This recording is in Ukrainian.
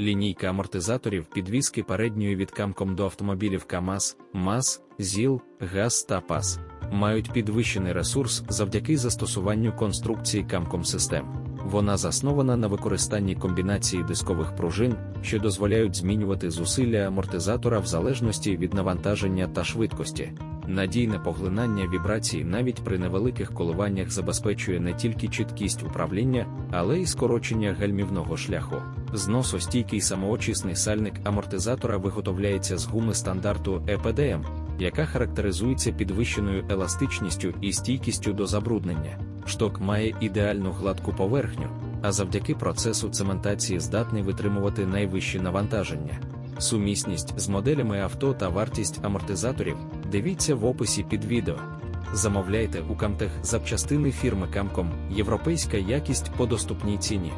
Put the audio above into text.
Лінійка амортизаторів підвіски передньої від камком до автомобілів КАМАЗ, МАЗ, ЗІЛ, ГАЗ та ПАЗ мають підвищений ресурс завдяки застосуванню конструкції камком систем. Вона заснована на використанні комбінації дискових пружин, що дозволяють змінювати зусилля амортизатора в залежності від навантаження та швидкості. Надійне поглинання вібрацій навіть при невеликих коливаннях забезпечує не тільки чіткість управління, але й скорочення гальмівного шляху. Зносостійкий самоочисний сальник амортизатора виготовляється з гуми стандарту EPDM, яка характеризується підвищеною еластичністю і стійкістю до забруднення. Шток має ідеальну гладку поверхню, а завдяки процесу цементації здатний витримувати найвищі навантаження. Сумісність з моделями авто та вартість амортизаторів дивіться в описі під відео. Замовляйте у Камтех запчастини фірми Камком, європейська якість по доступній ціні.